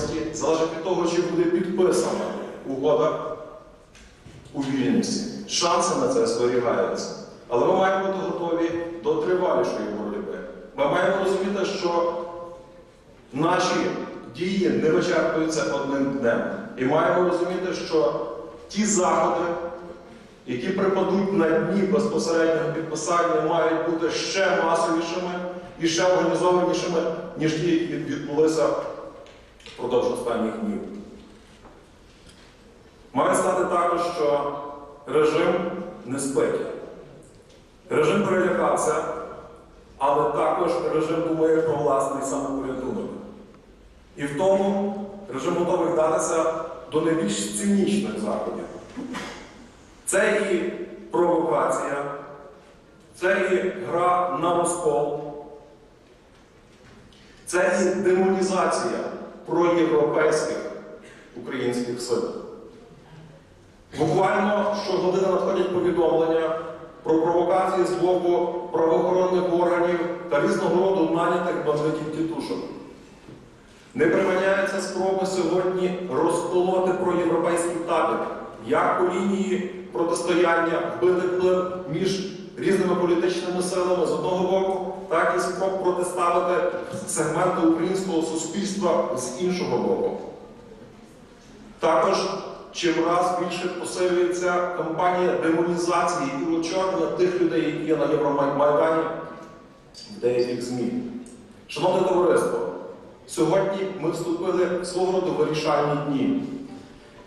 єдності залежить від того, чи буде підписана угода у Вільнюсі. Шанси на це зберігаються. Але ми маємо бути готові до тривалішої боротьби. Ми маємо розуміти, що наші дії не вичерпуються одним днем. І маємо розуміти, що ті заходи, які припадуть на дні безпосереднього підписання, мають бути ще масовішими і ще організованішими, ніж ті, які відбулися впродовж останніх днів. Має стати також, що режим не спить. Режим перелякався, але також режим думає про власний самопорятунок. І в тому режим готовий вдатися до найбільш цинічних заходів. Це і провокація, це і гра на розкол, це і демонізація проєвропейських українських сил. Буквально щогодини надходять повідомлення про провокації з боку правоохоронних органів та різного роду нанятих бандитів тітушок. Не приманяються спроби сьогодні розколоти проєвропейський табір, як по лінії протистояння вбити між різними політичними силами з одного боку, так і спроб протиставити сегменти українського суспільства з іншого боку. Також чим раз більше посилюється кампанія демонізації і очорнення тих людей, які є на Євромайдані в деяких ЗМІ. Шановне товариство, сьогодні ми вступили в свого роду вирішальні дні.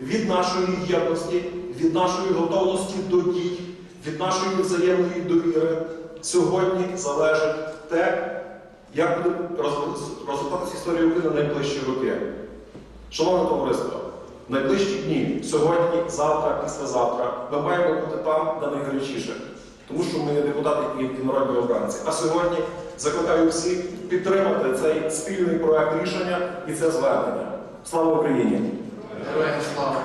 Від нашої єдності, від нашої готовності до дій, від нашої взаємної довіри сьогодні залежить те, як буде розвиватися історія України найближчі роки. Шановне товариство, в найближчі дні, сьогодні, завтра, післязавтра, ми маємо бути там, де найгарячіше. Тому що ми є депутати і народні обранці. А сьогодні закликаю всіх підтримати цей спільний проект рішення і це звернення. Слава Україні! Героям слава!